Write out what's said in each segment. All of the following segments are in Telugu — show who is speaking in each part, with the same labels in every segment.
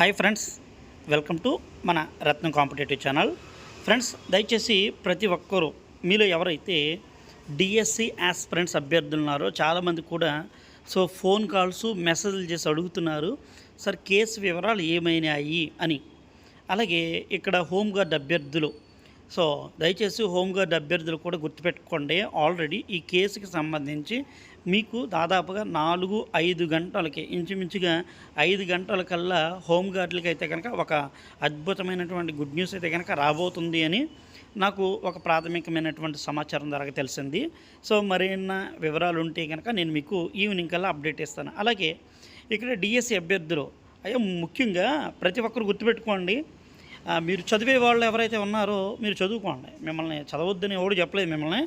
Speaker 1: హాయ్ ఫ్రెండ్స్ వెల్కమ్ టు మన రత్నం కాంపిటేటివ్ ఛానల్ ఫ్రెండ్స్ దయచేసి ప్రతి ఒక్కరూ మీలో ఎవరైతే డిఎస్సి ఆస్పిరెంట్స్ అభ్యర్థులు ఉన్నారో చాలామంది కూడా సో ఫోన్ కాల్స్ మెసేజ్లు చేసి అడుగుతున్నారు సార్ కేసు వివరాలు ఏమైనాయి? అని. అలాగే ఇక్కడ హోంగార్డ్ అభ్యర్థులు. సో దయచేసి హోంగార్డ్ అభ్యర్థులు కూడా గుర్తుపెట్టుకోండి. ఆల్రెడీ ఈ కేసుకి సంబంధించి మీకు దాదాపుగా నాలుగు ఐదు గంటలకి ఇంచుమించుగా ఐదు గంటల కల్లా గార్డ్లకి అయితే కనుక ఒక అద్భుతమైనటువంటి గుడ్ న్యూస్ అయితే కనుక రాబోతుంది అని నాకు ఒక ప్రాథమికమైనటువంటి సమాచారం ద్వారా తెలిసింది. సో మరిన్న వివరాలు ఉంటే కనుక నేను మీకు ఈవినింగ్ కల్లా అప్డేట్ ఇస్తాను అలాగే ఇక్కడ డిఎస్సి అభ్యర్థులు అయ్యో ముఖ్యంగా ప్రతి ఒక్కరు గుర్తుపెట్టుకోండి. మీరు చదివే వాళ్ళు ఎవరైతే ఉన్నారో మీరు చదువుకోండి. మిమ్మల్ని చదవద్దని ఎవడు చెప్పలేదు మిమ్మల్ని.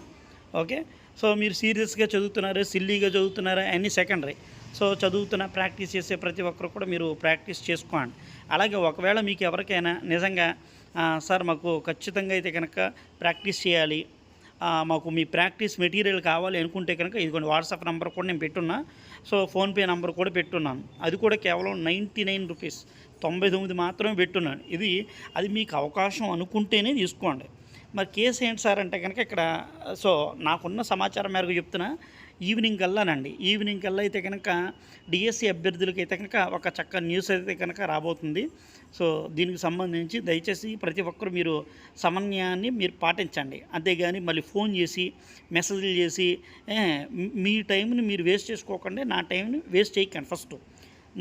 Speaker 1: ఓకే? సో మీరు సీరియస్గా చదువుతున్నారు సిల్లీగా చదువుతున్నారు అన్నీ సెకండరీ. సో చదువుతున్న ప్రాక్టీస్ చేసే ప్రతి ఒక్కరు కూడా మీరు ప్రాక్టీస్ చేసుకోండి. అలాగే ఒకవేళ మీకు ఎవరికైనా నిజంగా సార్ మాకు ఖచ్చితంగా అయితే కనుక ప్రాక్టీస్ చేయాలి మాకు మీ ప్రాక్టీస్ మెటీరియల్ కావాలి అనుకుంటే కనుక ఇదిగోండి వాట్సాప్ నెంబర్ కూడా నేను పెట్టున్నా. సో ఫోన్పే నెంబర్ కూడా పెట్టున్నాను. అది కూడా కేవలం నైంటీ నైన్ రూపీస్. తొంభై తొమ్మిది మాత్రమే పెట్టున్నాను. ఇది అది మీకు అవకాశం అనుకుంటేనే తీసుకోండి. మరి కేసు ఏంటి సార్ అంటే కనుక ఇక్కడ సో నాకున్న సమాచారం మేరకు చెప్తున్నా ఈవినింగ్ కల్లానండి. ఈవినింగ్ కల్లా అయితే కనుక డిఎస్సి అభ్యర్థులకి అయితే కనుక ఒక చక్క న్యూస్ అయితే కనుక రాబోతుంది. సో దీనికి సంబంధించి దయచేసి ప్రతి ఒక్కరు మీరు సమన్యాన్ని మీరు పాటించండి. అంతేగాని మళ్ళీ ఫోన్ చేసి మెసేజ్లు చేసి మీ టైంని మీరు వేస్ట్ చేసుకోకండి నా టైంని వేస్ట్ చేయకండి ఫస్ట్.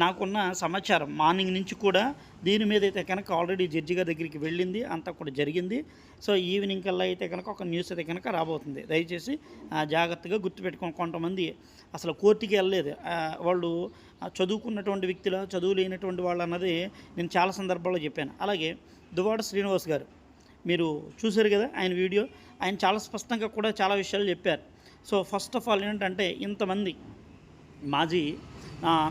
Speaker 1: నాకున్న సమాచారం. మార్నింగ్ నుంచి కూడా దీని మీద అయితే కనుక ఆల్రెడీ జడ్జి గారి దగ్గరికి వెళ్ళింది. అంతా కూడా జరిగింది. సో ఈవినింగ్ కల్లా అయితే కనుక ఒక న్యూస్ అయితే కనుక రాబోతుంది. దయచేసి జాగ్రత్తగా గుర్తుపెట్టుకుని కొంతమంది అసలు కోర్టుకి వెళ్ళలేదు. వాళ్ళు చదువుకున్నటువంటి వ్యక్తుల చదువు లేనటువంటి వాళ్ళు అన్నది నేను చాలా సందర్భాల్లో చెప్పాను. అలాగే దువాడ శ్రీనివాస్ గారు మీరు చూశారు కదా ఆయన వీడియో? ఆయన చాలా స్పష్టంగా కూడా చాలా విషయాలు చెప్పారు. సో ఫస్ట్ ఆఫ్ ఆల్ ఏంటంటే ఇంతమంది మాజీ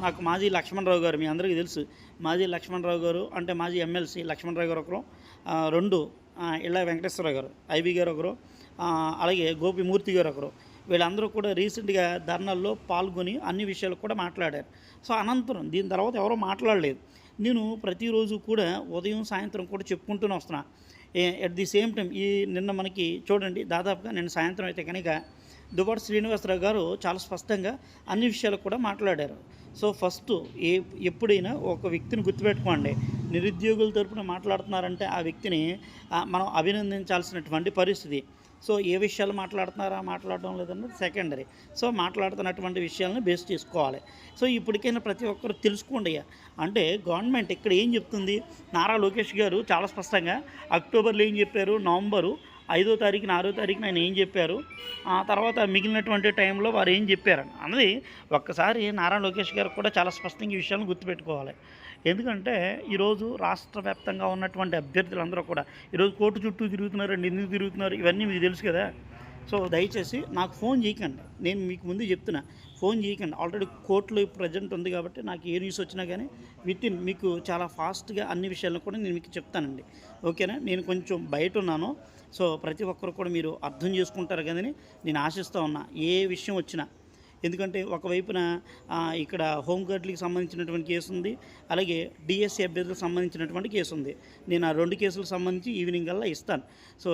Speaker 1: నాకు మాజీ లక్ష్మణరావు గారు మీ అందరికీ తెలుసు. మాజీ లక్ష్మణరావు గారు అంటే మాజీ ఎమ్మెల్సీ లక్ష్మణరావు గారు ఒకరు. రెండు ఇళ్ళ వెంకటేశ్వరరావు గారు ఐబీ గారు ఒకరు. అలాగే గోపిమూర్తి గారు ఒకరు. వీళ్ళందరూ కూడా రీసెంట్గా ధర్నాల్లో పాల్గొని అన్ని విషయాలు కూడా మాట్లాడారు. సో అనంతరం దీని తర్వాత ఎవరో మాట్లాడలేదు. నేను ప్రతిరోజు కూడా ఉదయం సాయంత్రం కూడా చెప్పుకుంటూనే వస్తున్నా. ఎట్ ది సేమ్ టైం ఈ నిన్న మనకి చూడండి దాదాపుగా నేను సాయంత్రం అయితే కనుక దువ్వాడ శ్రీనివాసరావు గారు చాలా స్పష్టంగా అన్ని విషయాలు కూడా మాట్లాడారు. సో ఫస్ట్ ఏ ఎప్పుడైనా ఒక వ్యక్తిని గుర్తుపెట్టుకోండి. నిరుద్యోగుల తరపున మాట్లాడుతున్నారంటే ఆ వ్యక్తిని మనం అభినందించాల్సినటువంటి పరిస్థితి. సో ఏ విషయాలు మాట్లాడుతున్నారా మాట్లాడడం లేదన్నది సెకండరీ సో మాట్లాడుతున్నటువంటి విషయాలను బేస్ చేసుకోవాలి. సో ఇప్పటికైనా ప్రతి ఒక్కరు తెలుసుకోండి. అంటే గవర్నమెంట్ ఇక్కడ ఏం చెప్తుంది? నారా లోకేష్ గారు చాలా స్పష్టంగా అక్టోబర్లో ఏం చెప్పారు? నవంబరు ఐదో తారీఖున ఆరో తారీఖున ఆయన ఏం చెప్పారు? ఆ తర్వాత మిగిలినటువంటి టైంలో వారు ఏం చెప్పారని అన్నది ఒక్కసారి నారా లోకేష్ గారు కూడా చాలా స్పష్టంగా ఈ విషయాలను గుర్తుపెట్టుకోవాలి. ఎందుకంటే ఈరోజు రాష్ట్ర వ్యాప్తంగా ఉన్నటువంటి అభ్యర్థులందరూ కూడా ఈరోజు కోర్టు చుట్టూ తిరుగుతున్నారు ఎందుకు తిరుగుతున్నారు ఇవన్నీ మీకు తెలుసు కదా? సో దయచేసి నాకు ఫోన్ చేయకండి. నేను మీకు ముందు చెప్తున్నా ఫోన్ చేయకండి. ఆల్రెడీ కోర్టులో ప్రజెంట్ ఉంది కాబట్టి నాకు ఏ న్యూస్ వచ్చినా కానీ విత్ ఇన్ మీకు చాలా ఫాస్ట్గా అన్ని విషయాలను కూడా నేను మీకు చెప్తానండి. ఓకేనా? నేను కొంచెం బయట ఉన్నాను. సో ప్రతి ఒక్కరు కూడా మీరు అర్థం చేసుకుంటారు కదని నేను ఆశిస్తూ ఉన్నా ఏ విషయం వచ్చినా. ఎందుకంటే ఒకవైపున ఇక్కడ హోంగార్డులకు సంబంధించినటువంటి కేసు ఉంది. అలాగే డిఎస్సీ అభ్యర్థులకు సంబంధించినటువంటి కేసు ఉంది. నేను ఆ రెండు కేసులకు సంబంధించి ఈవినింగ్ కల్లా ఇస్తాను. సో